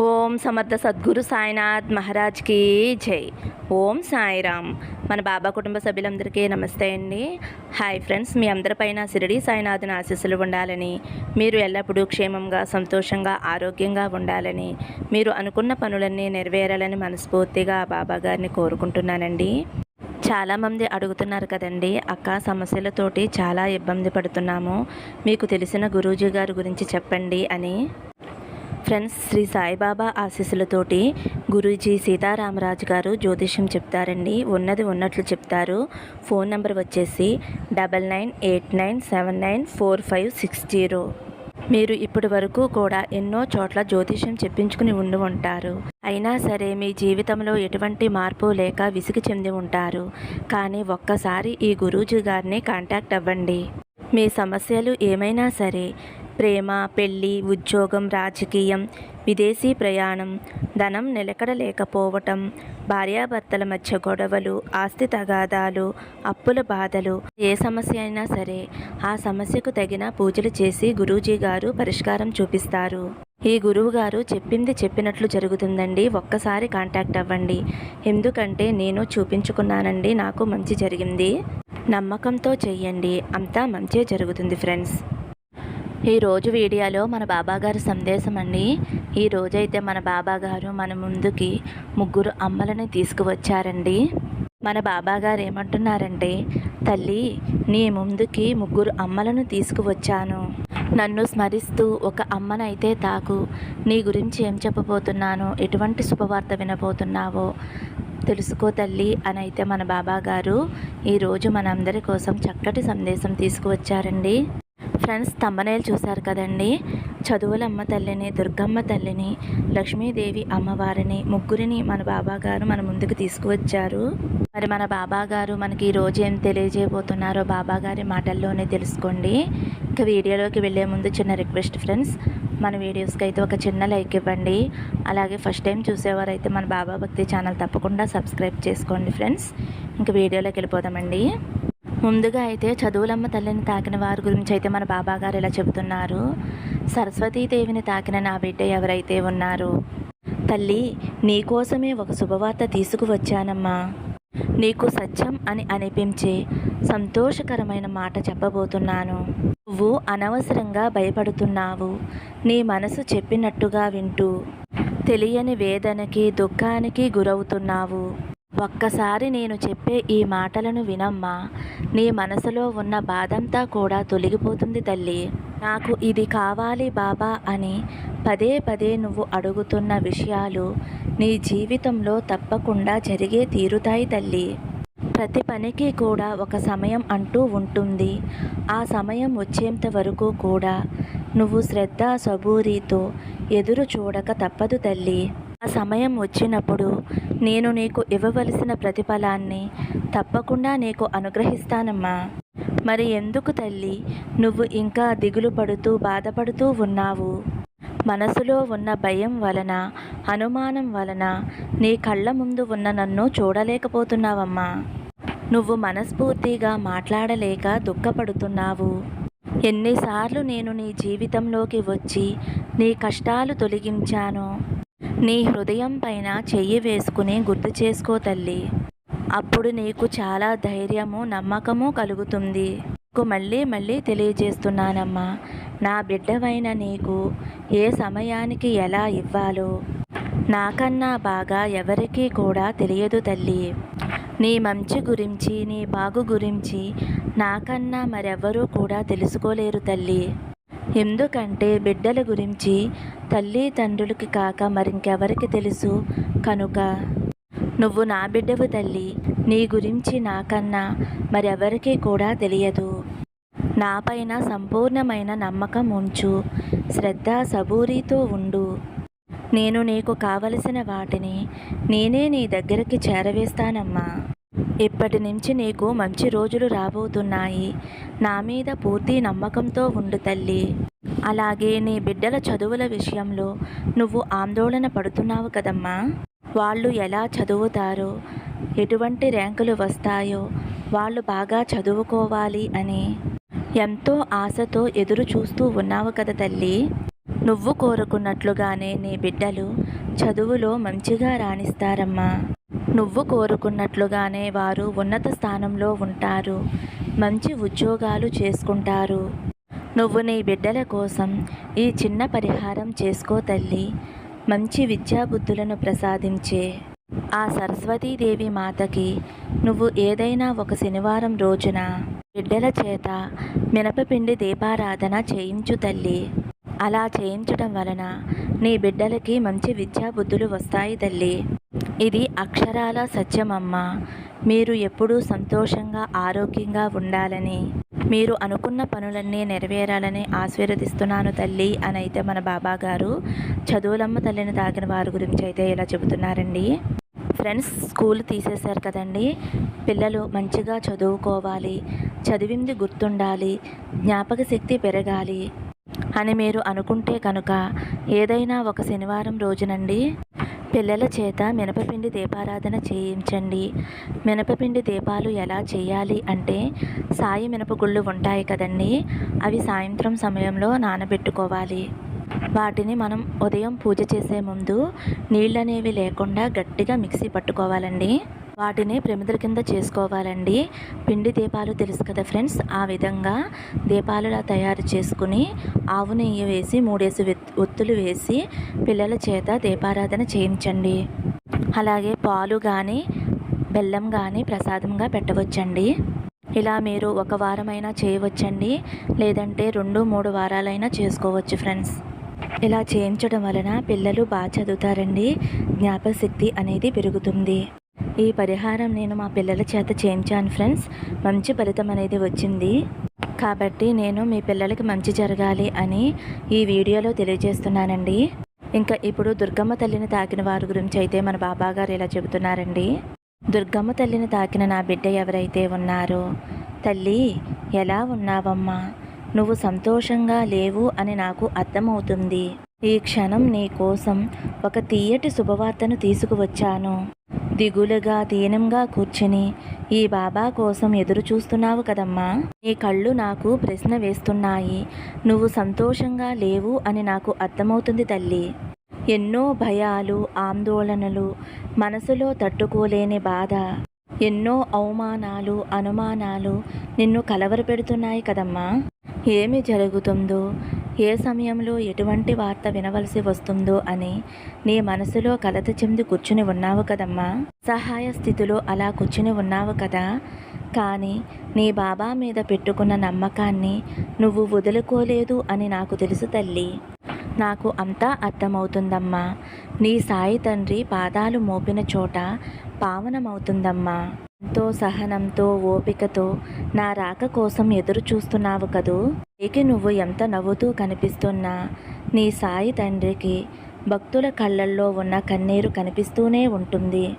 ఓం సమర్థ సద్గురు సాయినాథ్ మహారాజ్కి జై. ఓం సాయిరామ్. మన బాబా కుటుంబ సభ్యులందరికీ నమస్తే అండి. హాయ్ ఫ్రెండ్స్ మీ అందరిపైన షిరిడి సాయినాథుని ఆశీస్సులు ఉండాలని మీరు ఎల్లప్పుడూ క్షేమంగా సంతోషంగా ఆరోగ్యంగా ఉండాలని మీరు అనుకున్న పనులన్నీ నెరవేరాలని మనస్ఫూర్తిగా బాబా గారిని కోరుకుంటున్నానండి. చాలామంది అడుగుతున్నారు కదండి అక్క సమస్యలతోటి చాలా ఇబ్బంది పడుతున్నాము మీకు తెలిసిన గురూజీ గారి గురించి చెప్పండి అని. ఫ్రెండ్స్ శ్రీ సాయిబాబా ఆశీస్సులతోటి గురూజీ సీతారామరాజు గారు జ్యోతిష్యం చెప్తారండి. ఉన్నది ఉన్నట్లు చెప్తారు. ఫోన్ నెంబర్ వచ్చేసి double nine eight nine seven nine four five six zero. మీరు ఇప్పటి వరకు కూడా ఎన్నో చోట్ల జ్యోతిష్యం చెప్పించుకుని ఉండి ఉంటారు. అయినా సరే మీ జీవితంలో ఎటువంటి మార్పు లేక విసిగి చెంది ఉంటారు. కానీ ఒక్కసారి ఈ గురూజీ గారిని కాంటాక్ట్ అవ్వండి. మీ సమస్యలు ఏమైనా సరే ప్రేమ పెళ్ళి ఉద్యోగం రాజకీయం విదేశీ ప్రయాణం ధనం నిలకడ లేకపోవటం భార్యాభర్తల మధ్య గొడవలు ఆస్తి తగాదాలు అప్పుల బాధలు. ఏ సమస్య అయినా సరే ఆ సమస్యకు తగిన పూజలు చేసి గురూజీ గారు పరిష్కారం చూపిస్తారు. ఈ గురువు గారు చెప్పింది చెప్పినట్లు జరుగుతుందండి. ఒక్కసారి కాంటాక్ట్ అవ్వండి. ఎందుకంటే నేను చూపించుకున్నానండి. నాకు మంచి జరిగింది. నమ్మకంతో చెయ్యండి. అంతా మంచే జరుగుతుంది ఫ్రెండ్స్. ఈరోజు వీడియోలో మన బాబాగారి సందేశం అండి. ఈ రోజైతే మన బాబాగారు మన ముందుకి ముగ్గురు అమ్మలని తీసుకువచ్చారండి. మన బాబాగారు ఏమంటున్నారంటే తల్లి నీ ముందుకి ముగ్గురు అమ్మలను తీసుకువచ్చాను. నన్ను స్మరిస్తూ ఒక అమ్మనైతే తాకు. నీ గురించి ఏం చెప్పబోతున్నాను ఎటువంటి శుభవార్త వినబోతున్నావో తెలుసుకో తల్లి అని అయితే మన బాబాగారు ఈరోజు మనందరి కోసం చక్కటి సందేశం తీసుకువచ్చారండి. ఫ్రెండ్స్ తమ్మనేలు చూశారు కదండి? చదువులమ్మ తల్లిని దుర్గమ్మ తల్లిని లక్ష్మీదేవి అమ్మవారిని ముగ్గురిని మన బాబా గారు మన ముందుకు తీసుకువచ్చారు. మరి మన బాబా గారు మనకి ఈ రోజు ఏం తెలియజేయబోతున్నారో బాబా గారి మాటల్లోనే తెలుసుకోండి. ఇంకా వీడియోలోకి వెళ్ళే ముందు చిన్న రిక్వెస్ట్ ఫ్రెండ్స్ మన వీడియోస్కి అయితే ఒక చిన్న లైక్ ఇవ్వండి. అలాగే ఫస్ట్ టైం చూసేవారైతే మన బాబా భక్తి ఛానల్ తప్పకుండా సబ్స్క్రైబ్ చేసుకోండి ఫ్రెండ్స్. ఇంకా వీడియోలోకి వెళ్ళిపోదామండి. ముందుగా అయితే చదువులమ్మ తల్లిని తాకిన వారి గురించి అయితే మన బాబా గారు ఇలా చెబుతున్నారు. సరస్వతీదేవిని తాకిన నా బిడ్డ ఎవరైతే ఉన్నారు? తల్లి నీకోసమే ఒక శుభవార్త తీసుకువచ్చానమ్మా. నీకు సత్యం అని అనిపించే సంతోషకరమైన మాట చెప్పబోతున్నాను. నువ్వు అనవసరంగా భయపడుతున్నావు. నీ మనసు చెప్పినట్టుగా వింటూ తెలియని వేదనకి దుఃఖానికి గురవుతున్నావు. ఒక్కసారి నేను చెప్పే ఈ మాటలను వినమ్మా. నీ మనసులో ఉన్న బాధంతా కూడా తొలగిపోతుంది తల్లి. నాకు ఇది కావాలి బాబా అని పదే పదే నువ్వు అడుగుతున్న విషయాలు నీ జీవితంలో తప్పకుండా జరిగే తీరుతాయి తల్లి. ప్రతి పనికి కూడా ఒక సమయం అంటూ ఉంటుంది. ఆ సమయం వచ్చేంత వరకు కూడా నువ్వు శ్రద్ధ సబూరితో ఎదురు చూడక తప్పదు తల్లి. సమయం వచ్చినప్పుడు నేను నీకు ఇవ్వవలసిన ప్రతిఫలాన్ని తప్పకుండా నీకు అనుగ్రహిస్తానమ్మా. మరి ఎందుకు తల్లి? నువ్వు ఇంకా దిగులు పడుతూ బాధపడుతూ ఉన్నావు. మనసులో ఉన్న భయం వలన అనుమానం వలన నీ కళ్ళ ముందు ఉన్న నన్ను చూడలేకపోతున్నావమ్మా. నువ్వు మనస్ఫూర్తిగా మాట్లాడలేక దుఃఖపడుతున్నావు. ఎన్నిసార్లు నేను నీ జీవితంలోకి వచ్చి నీ కష్టాలు తొలగించాను. నీ హృదయం పైన చెయ్యి వేసుకుని గుర్తు చేసుకో తల్లి. అప్పుడు నీకు చాలా ధైర్యము నమ్మకము కలుగుతుంది. నీకు మళ్ళీ మళ్ళీ తెలియజేస్తున్నానమ్మా. నా బిడ్డవైన నీకు ఏ సమయానికి ఎలా ఇవ్వాలో నాకన్నా బాగా ఎవరికీ కూడా తెలియదు తల్లి. నీ మంచి గురించి నీ బాగు గురించి నాకన్నా మరెవరూ కూడా తెలుసుకోలేరు తల్లి. ఎందుకంటే బిడ్డల గురించి తల్లి తండ్రులకి కాక మరింకెవరికి తెలుసు? కనుక నువ్వు నా బిడ్డవు తల్లి నీ గురించి నాకన్నా మరెవరికీ కూడా తెలియదు. నాపైన సంపూర్ణమైన నమ్మకం ఉంచు శ్రద్ధ సబూరితో ఉండు. నేను నీకు కావలసిన వాటిని నేనే నీ దగ్గరికి చేరవేస్తానమ్మా. ఇప్పటి నుంచి నీకు మంచి రోజులు రాబోతున్నాయి. నా మీద పూర్తి నమ్మకంతో ఉండు తల్లి. అలాగే నీ బిడ్డల చదువుల విషయంలో నువ్వు ఆందోళన పడుతున్నావు కదమ్మా. వాళ్ళు ఎలా చదువుతారో ఎటువంటి ర్యాంకులు వస్తాయో వాళ్ళు బాగా చదువుకోవాలి అని ఎంతో ఆశతో ఎదురు చూస్తూ ఉన్నావు కదా తల్లి. నువ్వు కోరుకున్నట్లుగానే నీ బిడ్డలు చదువులో మంచిగా రాణిస్తారమ్మా. నువ్వు కోరుకున్నట్లుగానే వారు ఉన్నత స్థానంలో ఉంటారు మంచి ఉద్యోగాలు చేసుకుంటారు. నువ్వు నీ బిడ్డల కోసం ఈ చిన్న పరిహారం చేసుకో తల్లి. మంచి విద్యాబుద్ధులను ప్రసాదించే ఆ సరస్వతీదేవి మాతకి నువ్వు ఏదైనా ఒక శనివారం రోజున బిడ్డల చేత మినపపిండి దీపారాధన చేయించు తల్లి. అలా చేయించడం వలన నీ బిడ్డలకి మంచి విద్యాబుద్ధులు వస్తాయి తల్లి. ఇది అక్షరాల సత్యమమ్మ. మీరు ఎప్పుడూ సంతోషంగా ఆరోగ్యంగా ఉండాలని మీరు అనుకున్న పనులన్నీ నెరవేరాలని ఆశీర్వదిస్తున్నాను తల్లి అని అయితే మన బాబా గారు చదువులమ్మ తల్లిని తాకిన వారి గురించి అయితే ఇలా చెబుతున్నారండి. ఫ్రెండ్స్ స్కూల్ తీసేశారు కదండి. పిల్లలు మంచిగా చదువుకోవాలి చదివింది గుర్తుండాలి జ్ఞాపక శక్తి పెరగాలి అని మీరు అనుకుంటే కనుక ఏదైనా ఒక శనివారం రోజునండి పిల్లల చేత మినపపిండి దీపారాధన చేయించండి. మినపపిండి దీపాలు ఎలా చేయాలి అంటే సాయి మినపగుళ్ళు ఉంటాయి కదండి అవి సాయంత్రం సమయంలో నానబెట్టుకోవాలి. వాటిని మనం ఉదయం పూజ చేసే ముందు నీళ్ళనేవి లేకుండా గట్టిగా మిక్సీ పట్టుకోవాలండి. వాటిని ప్రమిదల కింద చేసుకోవాలండి. పిండి దీపాలు తెలుసు కదా ఫ్రెండ్స్? ఆ విధంగా దీపాలులా తయారు చేసుకుని ఆవు నెయ్యి వేసి మూడేసి ఒత్తులు వేసి పిల్లల చేత దీపారాధన చేయించండి. అలాగే పాలు కానీ బెల్లం కానీ ప్రసాదంగా పెట్టవచ్చండి. ఇలా మీరు ఒక వారమైనా చేయవచ్చండి. లేదంటే రెండు మూడు వారాలైనా చేసుకోవచ్చు ఫ్రెండ్స్. ఇలా చేయించడం వలన పిల్లలు బాగా చదువుతారండి. జ్ఞాపకశక్తి అనేది పెరుగుతుంది. ఈ పరిహారం నేను మా పిల్లల చేత చేయించాను ఫ్రెండ్స్. మంచి ఫలితం అనేది వచ్చింది. కాబట్టి నేను మీ పిల్లలకి మంచి జరగాలి అని ఈ వీడియోలో తెలియజేస్తున్నానండి. ఇంకా ఇప్పుడు దుర్గమ్మ తల్లిని తాకిన వారి గురించి అయితే మన బాబా గారు ఇలా చెబుతున్నారండి. దుర్గమ్మ తల్లిని తాకిన నా బిడ్డ ఎవరైతే ఉన్నారో తల్లి ఎలా ఉన్నావమ్మా? నువ్వు సంతోషంగా లేవు అని నాకు అర్థమవుతుంది. ఈ క్షణం నీ కోసం ఒక తీయటి శుభవార్తను తీసుకువచ్చాను. దిగులుగా దీనంగా కూర్చుని ఈ బాబా కోసం ఎదురు చూస్తున్నావు కదమ్మా. నీ కళ్ళు నాకు ప్రశ్న వేస్తున్నాయి. నువ్వు సంతోషంగా లేవు అని నాకు అర్థమవుతుంది తల్లి. ఎన్నో భయాలు ఆందోళనలు మనసులో తట్టుకోలేని బాధ ఎన్నో అవమానాలు అనుమానాలు నిన్ను కలవరపెడుతున్నాయి కదమ్మా. ఏమి జరుగుతుందో ఏ సమయంలో ఎటువంటి వార్త వినవలసి వస్తుందో అని నీ మనసులో కలత చెంది కూర్చుని ఉన్నావు కదమ్మా. సహాయ స్థితిలో అలా కూర్చుని ఉన్నావు కదా. కానీ నీ బాబా మీద పెట్టుకున్న నమ్మకాన్ని నువ్వు వదులుకోలేదు అని నాకు తెలుసు తల్లి. నాకు అంతా అర్థమవుతుందమ్మా. నీ సాయి తండ్రి పాదాలు మోపిన చోట పావనమవుతుందమ్మా. ఎంతో సహనంతో ఓపికతో నా రాక కోసం ఎదురు చూస్తున్నావు కదూ? ఇక నువ్వు ఎంత నవ్వుతూ కనిపిస్తున్నా. నీ సాయి తండ్రికి భక్తుల కళ్ళల్లో ఉన్న కన్నీరు కనిపిస్తూనే ఉంటుంది.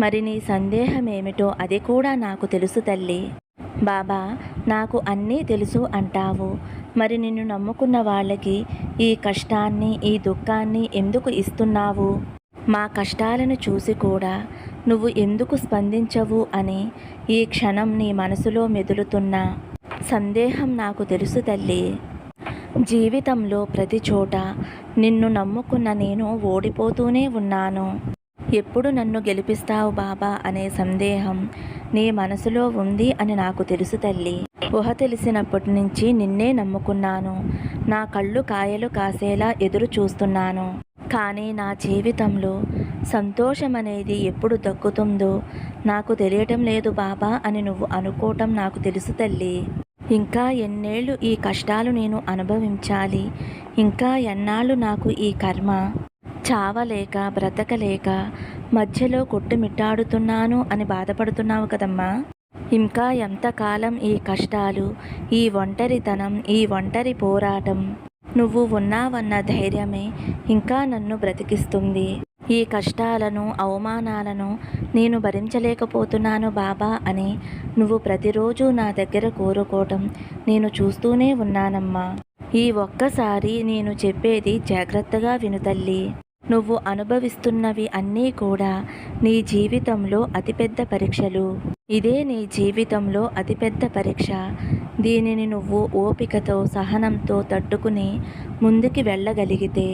మరి నీ సందేహం ఏమిటో అది కూడా నాకు తెలుసు తల్లి. బాబా నాకు అన్నీ తెలుసు అంటావు. మరి నిన్ను నమ్ముకున్న వాళ్ళకి ఈ కష్టాన్ని ఈ దుఃఖాన్ని ఎందుకు ఇస్తున్నావు? మా కష్టాలను చూసి కూడా నువ్వు ఎందుకు స్పందించవు అని ఈ క్షణం నీ మనసులో మెదులుతున్న సందేహం నాకు తెలుసు తల్లి. జీవితంలో ప్రతి చోట నిన్ను నమ్ముకున్న నేను ఓడిపోతూనే ఉన్నాను. ఎప్పుడు నన్ను గెలిపిస్తావు బాబా అనే సందేహం నీ మనసులో ఉంది అని నాకు తెలుసు తల్లి. ఊహ తెలిసినప్పటి నుంచి నిన్నే నమ్ముకున్నాను. నా కళ్ళు కాయలు కాసేలా ఎదురు చూస్తున్నాను. కానీ నా జీవితంలో సంతోషం అనేది ఎప్పుడు దక్కుతుందో నాకు తెలియటం లేదు బాబా అని నువ్వు అనుకోవటం నాకు తెలుసు తల్లి. ఇంకా ఎన్నేళ్ళు ఈ కష్టాలు నేను అనుభవించాలి. ఇంకా ఎన్నాళ్ళు నాకు ఈ కర్మ? చావలేక బ్రతకలేక మధ్యలో కొట్టుమిట్టాడుతున్నాను అని బాధపడుతున్నావు కదమ్మా. ఇంకా ఎంతకాలం ఈ కష్టాలు ఈ ఒంటరితనం ఈ ఒంటరి పోరాటం నువ్వు ఉన్నావన్న ధైర్యమే ఇంకా నన్ను బ్రతికిస్తుంది. ఈ కష్టాలను అవమానాలను నేను భరించలేకపోతున్నాను బాబా అని నువ్వు ప్రతిరోజు నా దగ్గర కోరుకోవటం నేను చూస్తూనే ఉన్నానమ్మా. ఈ ఒక్కసారి నేను చెప్పేది జాగ్రత్తగా విను తల్లి. నువ్వు అనుభవిస్తున్నవి అన్నీ కూడా నీ జీవితంలో అతిపెద్ద పరీక్షలు. ఇదే నీ జీవితంలో అతిపెద్ద పరీక్ష. దీనిని నువ్వు ఓపికతో సహనంతో తట్టుకుని ముందుకి వెళ్ళగలిగితే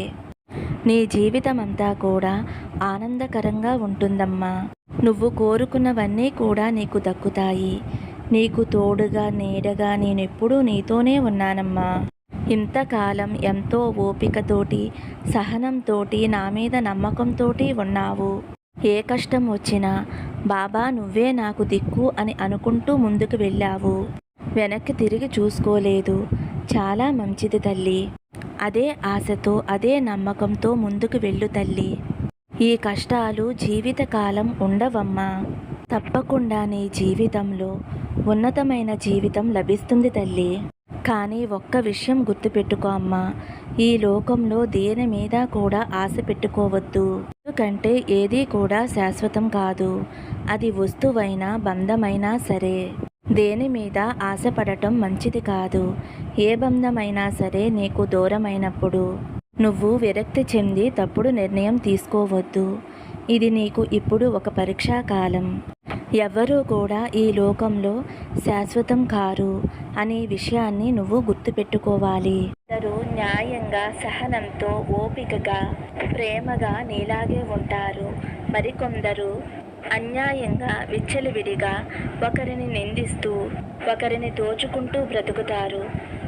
నీ జీవితం అంతా కూడా ఆనందకరంగా ఉంటుందమ్మా. నువ్వు కోరుకున్నవన్నీ కూడా నీకు దక్కుతాయి. నీకు తోడుగా నీడగా నేనెప్పుడూ నీతోనే ఉన్నానమ్మా. ఇంతకాలం ఎంతో ఓపికతోటి సహనంతోటి నా మీద నమ్మకంతోటి ఉన్నావు. ఏ కష్టం వచ్చినా బాబా నువ్వే నాకు దిక్కు అని అనుకుంటూ ముందుకు వెళ్ళావు. వెనక్కి తిరిగి చూసుకోలేదు. చాలా మంచిది తల్లి. అదే ఆశతో అదే నమ్మకంతో ముందుకు వెళ్ళు తల్లి. ఈ కష్టాలు జీవితకాలం ఉండవమ్మా. తప్పకుండా నీ జీవితంలో ఉన్నతమైన జీవితం లభిస్తుంది తల్లి. కానీ ఒక్క విషయం గుర్తుపెట్టుకో అమ్మా. ఈ లోకంలో దేని మీద కూడా ఆశ పెట్టుకోవద్దు. ఎందుకంటే ఏది కూడా శాశ్వతం కాదు. అది వస్తువైనా బంధమైనా సరే. దేని మీద ఆశపడటం మంచిది కాదు. ఏ బంధమైనా సరే నీకు దూరమైనప్పుడు. నువ్వు విరక్తి చెంది తప్పుడు నిర్ణయం తీసుకోవద్దు. ఇది నీకు ఇప్పుడు ఒక పరీక్షా కాలం ఎవ్వరూ కూడా ఈ లోకంలో శాశ్వతం కారు అనే విషయాన్ని నువ్వు గుర్తుపెట్టుకోవాలి. అందరూ న్యాయంగా సహనంతో ఓపికగా ప్రేమగా నీలాగే ఉంటారు. మరికొందరు అన్యాయంగా విచ్చలవిడిగా ఒకరిని నిందిస్తూ ఒకరిని దోచుకుంటూ బ్రతుకుతారు.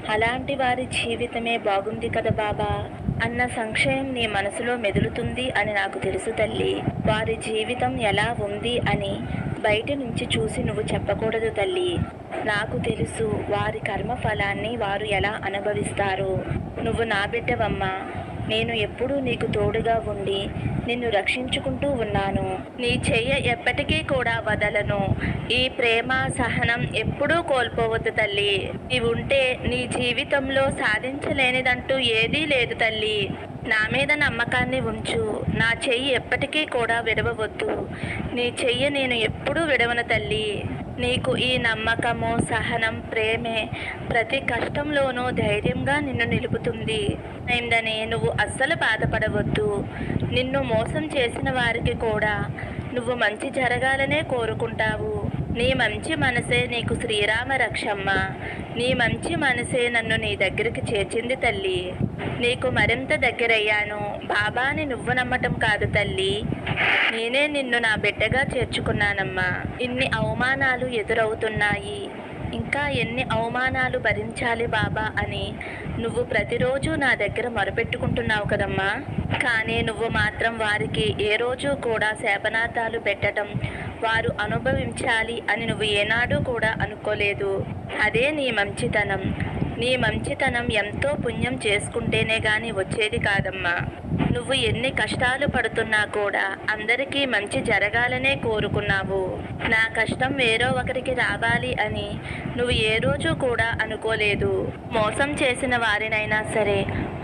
అలాంటి వారి జీవితమే బాగుంది కదా బాబా? అన్న సంశయం నీ మనసులో మెదులుతుంది అని నాకు తెలుసు తల్లి. వారి జీవితం ఎలా ఉంది అని బయట నుంచి చూసి నువ్వు చెప్పకూడదు తల్లి. నాకు తెలుసు వారి కర్మ ఫలాన్ని వారు ఎలా అనుభవిస్తారు. నువ్వు నా బిడ్డవమ్మా. నేను ఎప్పుడూ నీకు తోడుగా ఉండి నిన్ను రక్షించుకుంటూ ఉన్నాను. నీ చెయ్య ఎప్పటికీ కూడా వదలను. ఈ ప్రేమ సహనం ఎప్పుడూ కోల్పోవద్దు తల్లి. నీవుంటే నీ జీవితంలో సాధించలేనిదంటూ ఏదీ లేదు తల్లి. నా మీద నమ్మకాన్ని ఉంచు. నా చెయ్యి ఎప్పటికీ కూడా విడవవద్దు. నీ చెయ్యి నేను ఎప్పుడూ విడవను తల్లి. నీకు ఈ నమ్మకము సహనం ప్రేమే ప్రతి కష్టంలోనూ ధైర్యంగా నిన్ను నిలుపుతుంది. అయిందని నువ్వు అస్సలు బాధపడవద్దు. నిన్ను మోసం చేసిన వారికి కూడా నువ్వు మంచి జరగాలనే కోరుకుంటావు. నీ మంచి మనసే నీకు శ్రీరామ రక్షమ్మ నీ మంచి మనసే నన్ను నీ దగ్గరికి చేర్చింది తల్లి. నీకు మరింత దగ్గరయ్యాను. బాబాని నువ్వు నమ్మటం కాదు తల్లి. నేనే నిన్ను నా బిడ్డగా చేర్చుకున్నానమ్మా. ఇన్ని అవమానాలు ఎదురవుతున్నాయి. ఇంకా ఎన్ని అవమానాలు భరించాలి బాబా అని నువ్వు ప్రతిరోజు నా దగ్గర మొరపెట్టుకుంటున్నావు కదమ్మా. కానీ నువ్వు మాత్రం వారికి ఏ రోజు కూడా శాపనార్థాలు పెట్టడం వారు అనుభవించాలి అని నువ్వు ఏనాడు కూడా అనుకోలేదు. అదే నీ మంచితనం. నీ మంచితనం ఎంతో పుణ్యం చేసుకుంటేనే గాని వచ్చేది కాదమ్మా. నువ్వు ఎన్ని కష్టాలు పడుతున్నా కూడా అందరికీ మంచి జరగాలనే కోరుకున్నావు. నా కష్టం వేరో ఒకరికి రావాలి అని నువ్వు ఏ రోజు కూడా అనుకోలేదు. మోసం చేసిన వారినైనా సరే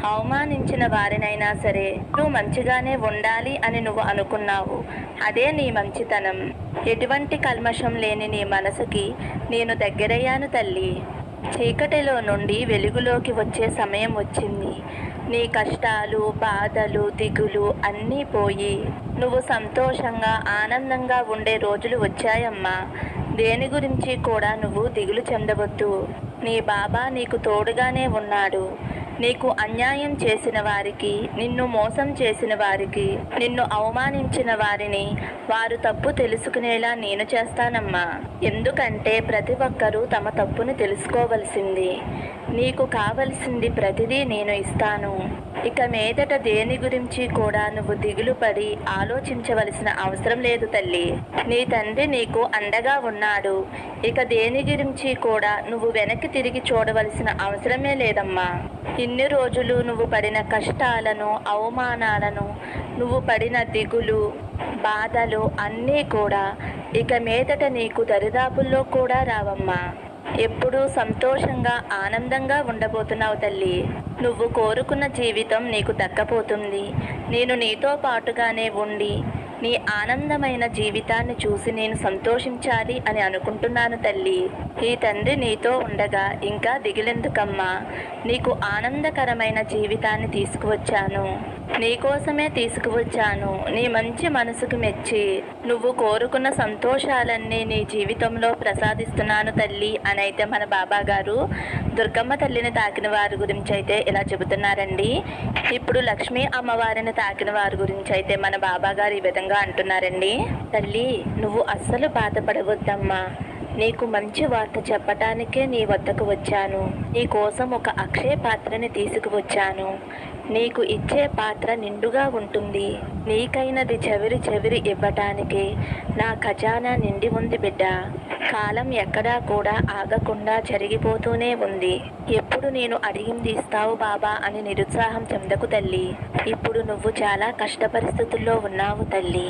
అవమానించిన వారినైనా సరే నువ్వు మంచిగానే ఉండాలి అని నువ్వు అనుకున్నావు. అదే నీ మంచితనం. ఎటువంటి కల్మషం లేని నీ మనసుకి నేను దగ్గరయ్యాను తల్లి. చీకటిలో నుండి వెలుగులోకి వచ్చే సమయం వచ్చింది. నీ కష్టాలు బాధలు దిగులు అన్నీ పోయి నువ్వు సంతోషంగా ఆనందంగా ఉండే రోజులు వచ్చాయమ్మా. దేని గురించి కూడా నువ్వు దిగులు చెందవద్దు. నీ బాబా నీకు తోడుగానే ఉన్నాడు. నీకు అన్యాయం చేసిన వారికి నిన్ను మోసం చేసిన వారికి నిన్ను అవమానించిన వారిని వారు తప్పు తెలుసుకునేలా నేను చేస్తానమ్మా. ఎందుకంటే ప్రతి ఒక్కరూ తమ తప్పును తెలుసుకోవలసింది. నీకు కావలసింది ప్రతిదీ నేను ఇస్తాను. ఇక మీదట దేని గురించి కూడా నువ్వు దిగులు పడి ఆలోచించవలసిన అవసరం లేదు తల్లి. నీ తండ్రి నీకు అండగా ఉన్నాడు. ఇక దేని గురించి కూడా నువ్వు వెనక్కి తిరిగి చూడవలసిన అవసరమే లేదమ్మా. ఇన్ని రోజులు నువ్వు పడిన కష్టాలను అవమానాలను నువ్వు పడిన దిగులు బాధలు అన్నీ కూడా ఇక మీదట నీకు దరిదాపుల్లో కూడా రావమ్మా. ఎప్పుడూ సంతోషంగా ఆనందంగా ఉండబోతున్నావు తల్లి. నువ్వు కోరుకున్న జీవితం నీకు దక్కపోతుంది. నేను నీతో పాటుగానే ఉండి నీ ఆనందమైన జీవితాన్ని చూసి నేను సంతోషించాలి అని అనుకుంటున్నాను తల్లి. ఈ తండ్రి నీతో ఉండగా ఇంకా దిగిలెందుకమ్మా? నీకు ఆనందకరమైన జీవితాన్ని తీసుకువచ్చాను. నీకోసమే తీసుకువచ్చాను. నీ మంచి మనసుకు మెచ్చి. నువ్వు కోరుకున్న సంతోషాలన్నీ నీ జీవితంలో ప్రసాదిస్తున్నాను తల్లి అని అయితే మన బాబా గారు దుర్గమ్మ తల్లిని తాకిన వారి గురించి అయితే ఇలా చెబుతున్నారండి. ఇప్పుడు లక్ష్మీ అమ్మవారిని తాకిన వారి గురించి అయితే మన బాబా గారు ఈ విధంగా అంటున్నారండి. తల్లి నువ్వు అస్సలు బాధపడవద్దమ్మా. నీకు మంచి వార్త చెప్పటానికే నీ వద్దకు వచ్చాను. నీ కోసం ఒక అక్షయ పాత్రని తీసుకువచ్చాను. నీకు ఇచ్చే పాత్ర నిండుగా ఉంటుంది. నీకైనది చెవిరి చెవిరి ఇవ్వటానికి నా ఖజానా నిండి ఉంది బిడ్డ. కాలం ఎక్కడా కూడా ఆగకుండా జరిగిపోతూనే ఉంది. ఎప్పుడు నేను అడిగింది ఇస్తావు బాబా అని నిరుత్సాహం చెందకు తల్లి. ఇప్పుడు నువ్వు చాలా కష్ట పరిస్థితుల్లో ఉన్నావు తల్లి.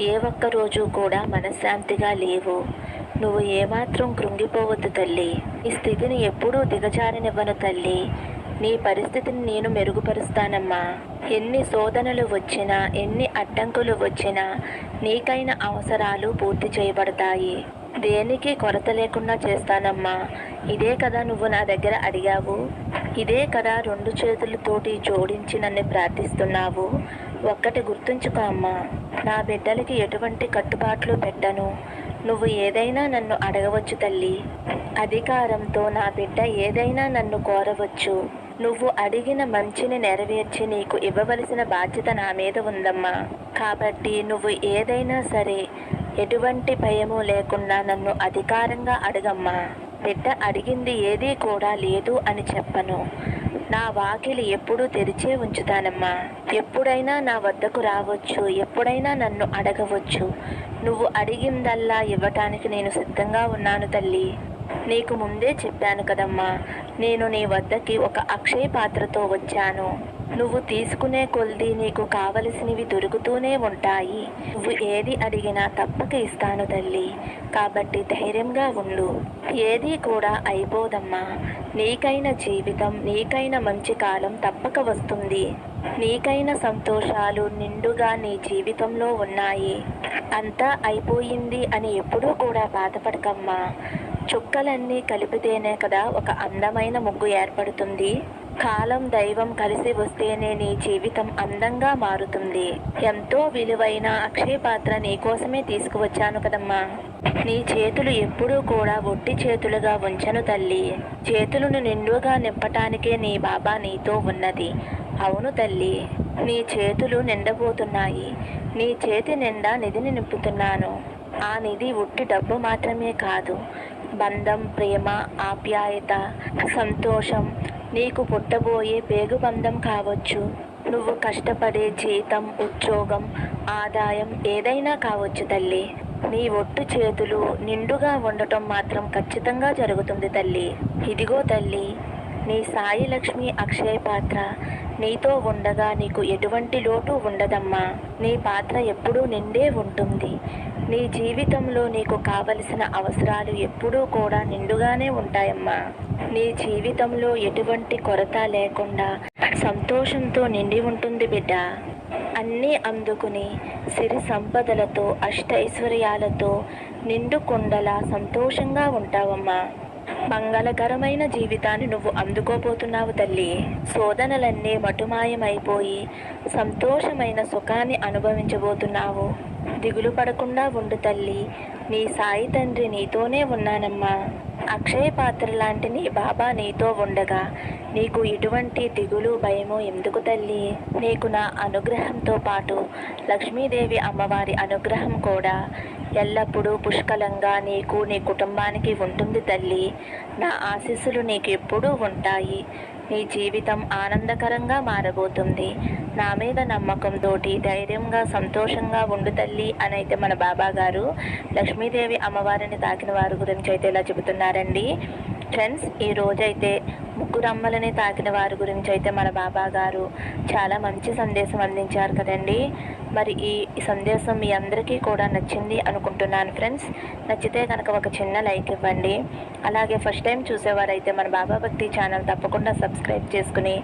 ఏ ఒక్క రోజు కూడా మనశ్శాంతిగా లేవు. నువ్వు ఏమాత్రం కృంగిపోవద్దు తల్లి. ఈ స్థితిని ఎప్పుడూ దిగజారనివ్వను తల్లి. నీ పరిస్థితిని నేను మెరుగుపరుస్తానమ్మా. ఎన్ని శోధనలు వచ్చినా ఎన్ని అడ్డంకులు వచ్చినా నీకైన అవసరాలు పూర్తి చేయబడతాయి. దేనికి కొరత లేకుండా చేస్తానమ్మా. ఇదే కదా నువ్వు నా దగ్గర అడిగావు. ఇదే కదా రెండు చేతులతోటి జోడించి నన్ను ప్రార్థిస్తున్నావు. ఒక్కటి గుర్తుంచుకో అమ్మా. నా బిడ్డలకి ఎటువంటి కట్టుబాట్లు పెట్టను. నువ్వు ఏదైనా నన్ను అడగవచ్చు తల్లి. అధికారంతో నా బిడ్డ ఏదైనా నన్ను కోరవచ్చు. నువ్వు అడిగిన మంచిని నెరవేర్చి నీకు ఇవ్వవలసిన బాధ్యత నా మీద ఉందమ్మా. కాబట్టి నువ్వు ఏదైనా సరే ఎటువంటి భయము లేకుండా నన్ను అధికారంగా అడగమ్మా. బిడ్డ అడిగింది ఏదీ కూడా లేదు అని చెప్పను. నా వాకిలి ఎప్పుడూ తెరిచే ఉంచుతానమ్మా. ఎప్పుడైనా నా వద్దకు రావచ్చు ఎప్పుడైనా నన్ను అడగవచ్చు. నువ్వు అడిగిందల్లా ఇవ్వటానికి నేను సిద్ధంగా ఉన్నాను తల్లి. నీకు ముందే చెప్పాను కదమ్మా నేను నీ వద్దకి ఒక అక్షయ పాత్రతో వచ్చాను. నువ్వు తీసుకునే కొద్ది నీకు కావలసినవి దొరుకుతూనే ఉంటాయి. నువ్వు ఏది అడిగినా తప్పక ఇస్తాను తల్లి కాబట్టి ధైర్యంగా ఉండు. ఏది కూడా అయిపోదమ్మా నీకైన జీవితం నీకైన మంచి కాలం తప్పక వస్తుంది. నీకైన సంతోషాలు నిండుగా నీ జీవితంలో ఉన్నాయి. అంతా అయిపోయింది అని ఎప్పుడూ కూడా బాధపడకమ్మా. చుక్కలన్నీ కలిపితేనే కదా ఒక అందమైన ముగ్గు ఏర్పడుతుంది. కాలం దైవం కలిసి వస్తేనే నీ జీవితం అందంగా మారుతుంది. ఎంతో విలువైన అక్షయ పాత్ర నీకోసమే తీసుకువచ్చాను కదమ్మా. నీ చేతులు ఎప్పుడూ కూడా ఒట్టి చేతులుగా ఉంచను తల్లి. చేతులను నిండుగా నింపటానికే నీ బాబా నీతో ఉన్నది. అవును తల్లి నీ చేతులు నిండబోతున్నాయి. నీ చేతి నిండా నిధిని నింపుతున్నాను. ఆ నిధి ఉట్టి డబ్బు మాత్రమే కాదు బంధం ప్రేమ ఆప్యాయత సంతోషం నీకు పుట్టబోయే పేగుబంధం కావచ్చు. నువ్వు కష్టపడే జీతం ఉద్యోగం ఆదాయం ఏదైనా కావచ్చు తల్లి. నీ ఒట్టు చేతులు నిండుగా ఉండటం మాత్రం ఖచ్చితంగా జరుగుతుంది తల్లి. ఇదిగో తల్లి నీ సాయి లక్ష్మి అక్షయ పాత్ర నీతో ఉండగా నీకు ఎటువంటి లోటు ఉండదమ్మా. నీ పాత్ర ఎప్పుడూ నిండే ఉంటుంది. నీ జీవితంలో నీకు కావలసిన అవసరాలు ఎప్పుడూ కూడా నిండుగానే ఉంటాయమ్మా. నీ జీవితంలో ఎటువంటి కొరత లేకుండా సంతోషంతో నిండి ఉంటుంది బిడ్డ. అన్నీ అందుకుని సిరి సంపదలతో అష్టైశ్వర్యాలతో నిండు కుండలా సంతోషంగా ఉంటావమ్మా. మంగళకరమైన జీవితాన్ని నువ్వు అందుకోబోతున్నావు తల్లి. శోధనలన్నీ మటుమాయమైపోయి సంతోషమైన సుఖాన్ని అనుభవించబోతున్నావు. దిగులు పడకుండా ఉండు తల్లి. నీ సాయి తండ్రి నీతోనే ఉన్నానమ్మా. అక్షయ పాత్ర లాంటి నీ బాబా నీతో ఉండగా నీకు ఎటువంటి దిగులు భయము ఎందుకు తల్లి? నీకు నా అనుగ్రహంతో పాటు లక్ష్మీదేవి అమ్మవారి అనుగ్రహం కూడా. ఎల్లప్పుడూ పుష్కలంగా నీకు నీ కుటుంబానికి ఉంటుంది తల్లి. నా ఆశీస్సులు నీకు ఎప్పుడూ ఉంటాయి. నీ జీవితం ఆనందకరంగా మారబోతుంది. నా మీద నమ్మకంతో ధైర్యంగా సంతోషంగా ఉండు తల్లి అని అయితే మన బాబా గారు లక్ష్మీదేవి అమ్మవారిని తాకిన వారి గురించి అయితే ఇలా చెబుతున్నారండి. ఫ్రెండ్స్ ఈ రోజైతే ముగ్గురు అమ్మలని తాకిన వారి గురించి అయితే మన బాబా గారు చాలా మంచి సందేశం అందించారు కదండి. మరి ఈ సందేశం మీ అందరికీ కూడా నచ్చింది అనుకుంటున్నాను ఫ్రెండ్స్. నచ్చితే కనుక ఒక చిన్న లైక్ ఇవ్వండి. అలాగే ఫస్ట్ టైం చూసేవారైతే మన బాబా భక్తి ఛానల్ తప్పకుండా సబ్స్క్రైబ్ చేసుకుని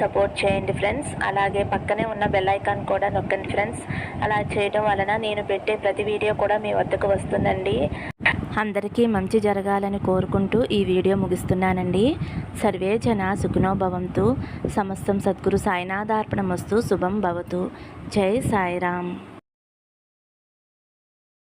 సపోర్ట్ చేయండి ఫ్రెండ్స్. అలాగే పక్కనే ఉన్న బెల్ ఐకాన్ కూడా నొక్కండి ఫ్రెండ్స్. అలా చేయడం వలన నేను పెట్టే ప్రతి వీడియో కూడా మీ వద్దకు వస్తుందండి. అందరికీ మంచి జరగాలని కోరుకుంటూ ఈ వీడియో ముగిస్తున్నానండి. సర్వే జన సుఖినో భవంతు. సమస్తం సద్గురు సాయినాథార్పణమస్తు. శుభం భవతు. జై సాయిరామ్.